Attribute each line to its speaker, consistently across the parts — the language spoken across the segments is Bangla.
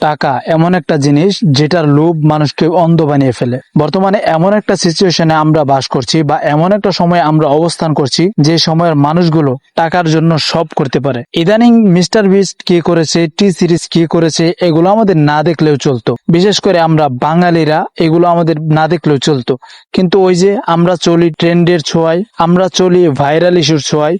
Speaker 1: টাকা এমন একটা জিনিস যেটার লোভ মানুষকে অন্ধ বানিয়ে ফেলে। বর্তমানে এমন একটা সিচুয়েশনে আমরা বাস করছি বা এমন একটা সময় আমরা অবস্থান করছি যে সময়ের মানুষগুলো টাকার জন্য সব করতে পারে। ইদানিং মিস্টার বিস্ট কি করেছে, টি সিরিজ কি করেছে, এগুলো আমাদের না দেখলেও চলতো। বিশেষ করে আমরা বাঙালিরা এগুলো আমাদের না দেখলেও চলতো। কিন্তু ওই যে আমরা চলি ট্রেন্ডের ছোঁয়ায়, আমরা চলি ভাইরাল ইস্যুর ছোঁয়ায়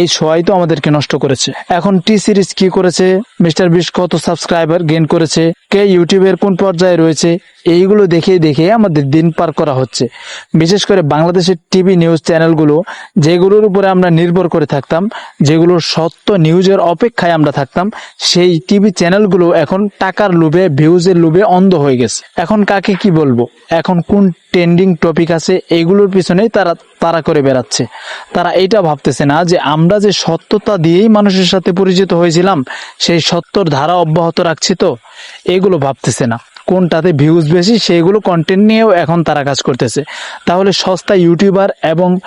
Speaker 1: এই সবাই তো আমাদেরকে নষ্ট করেছে। এখন টি সিরিজ কি করেছে? মিস্টার বিশ কত সাবস্ক্রাইবার গেইন করেছে? কে ইউটিউবের কোন পর্যায়ে রয়েছে, এইগুলো দেখে দেখে আমাদের দিন পার করা হচ্ছে। বিশেষ করে বাংলাদেশের টিভি নিউজ চ্যানেলগুলো, যেগুলোর উপরে আমরা নির্ভর করে থাকতাম, যেগুলোর সত্য নিউজের অপেক্ষায় আমরা থাকতাম, সেই টিভি চ্যানেলগুলো এখন টাকার লোভে, ভিউজের লোভে অন্ধ হয়ে গেছে। এখন কাকে কি বলব? এখন কোন ট্রেন্ডিং টপিক আছে, এইগুলোর পিছনেই তারা তারা করে বেড়াচ্ছে। তারা এইটা ভাবতেছে না যে আমরা যে সত্যতা দিয়েই মানুষের সাথে পরিচিত হয়েছিলাম, সেই সত্যর ধারা অব্যাহত রাখছি তো? এগুলো ভাবতেছে না। কোনটাতে ভিউজ বেশি সেইগুলো কন্টেন্ট নিয়েও এখন তারা কাজ করতেছে। তাহলে সস্তা ইউটিউবার এবং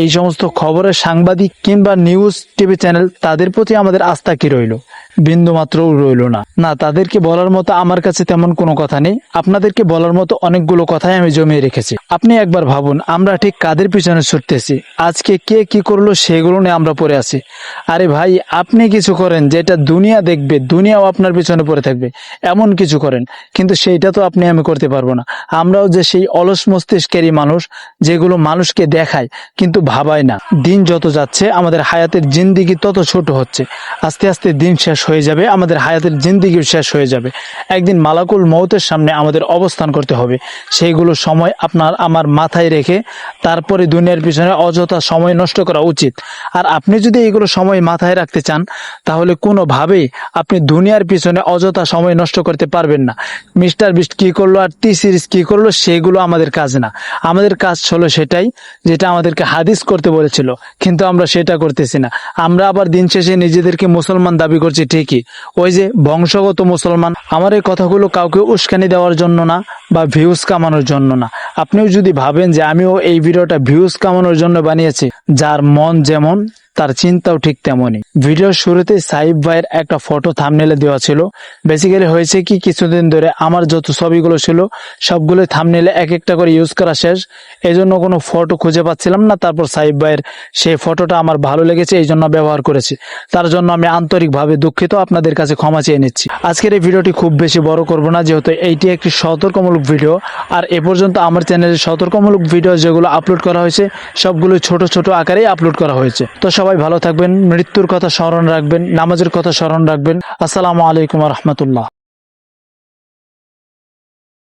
Speaker 1: এই সমস্ত খবরের সাংবাদিক কিংবা নিউজ টিভি চ্যানেল তাদের প্রতি আমাদের আস্থা কি রইল? বিন্দু মাত্রও রইল না। না, তাদেরকে বলার মতো আমার কাছে তেমন কোনো কথা নেই। আপনাদেরকে বলার মতো অনেকগুলো কথাই আমি জমিয়ে রেখেছি। আপনি একবার ভাবুন, আমরা ঠিক কাদের পিছনে ছুটতেছি? আজকে কে কি করল সেগুলো নিয়ে আমরা পড়ে আছি। আরে ভাই, আপনি কিছু করেন, যেটা দুনিয়া দেখবে, দুনিয়াও আপনার পিছনে পড়ে থাকবে। এমন কিছু করেন, কিন্তু সেইটা তো আপনি আমি করতে পারব না। আমরাও যে সেই অলস মস্তিষ্কেরই মানুষ, যেগুলো মানুষকে দেখায়, কিন্তু ভাবায় না। দিন যত যাচ্ছে, আমাদের হায়াতের জিন্দিগি তত ছোট হচ্ছে। আস্তে আস্তে দিন শেষ হয়ে যাবে, আমাদের হায়াতের জিন্দিগিও শেষ হয়ে যাবে। একদিন মালাকুল মৌতের সামনে আমাদের অবস্থান করতে হবে। সেইগুলো সময় আপনার আমার মাথায় রেখে তারপরে দুনিয়ার পিছনে অযথা সময় নষ্ট করা উচিত। আর আপনি যদি এইগুলো সময় মাথায় রাখতে চান, তাহলে কোনোভাবেই আপনি দুনিয়ার পিছনে অযথা সময় নষ্ট করতে পারবেন না। মিস্টার বিস্ট কী করল আর টি সিরিজ কী করল, সেগুলো আমাদের কাজ না। আমাদের কাজ হলো সেটাই যেটা আমাদেরকে হাদিস করতে বলেছিল, কিন্তু আমরা সেটা করতেছি না। আমরা আবার দিন শেষে নিজেদেরকে মুসলমান দাবি করছি ঠিকই। ওই যে বংশগত মুসলমান, আমার এই কথাগুলো কাউকে উস্কানি দেওয়ার জন্য না বা ভিউজ কামানোর জন্য না। আপনিও যদি ভাবেন যে আমিও এই ভিডিওটা ভিউজ কামানোর জন্য বানিয়েছি, যার মন যেমন তার চিন্তাও ঠিক তেমনই। ভিডিওর শুরুতে সাইব ভাইয়ের একটা ফটো থামনেলে দেওয়া ছিল। বেসিক্যালি হয়েছে কি, কিছুদিন ধরে আমার যত ছবিগুলো ছিল সবগুলো থামনেলে এক একটা করে ইউজ করা শেষ। এই জন্য কোনো ফটো খুঁজে পাচ্ছিলাম না, তারপর সাইব ভাইয়ের সেই ফটোটা আমার ভালো লেগেছে, এই জন্য ব্যবহার করেছি। তার জন্য আমি আন্তরিকভাবে দুঃখিত, আপনাদের কাছে ক্ষমা চেয়ে নিচ্ছি। আজকের এই ভিডিওটি খুব বেশি বড় করব না, যেহেতু এইটি একটি সতর্কমূলক ভিডিও। আর এ পর্যন্ত আমার চ্যানেলে সতর্কমূলক ভিডিও যেগুলো আপলোড করা হয়েছে, সবগুলো ছোট ছোট আকারেই আপলোড করা হয়েছে। তো সবাই ভালো থাকবেন মৃত্যুর কথা স্মরণ রাখবেন নামাজের কথা স্মরণ রাখবেন। আসসালামু আলাইকুম রহমতুল্লাহ।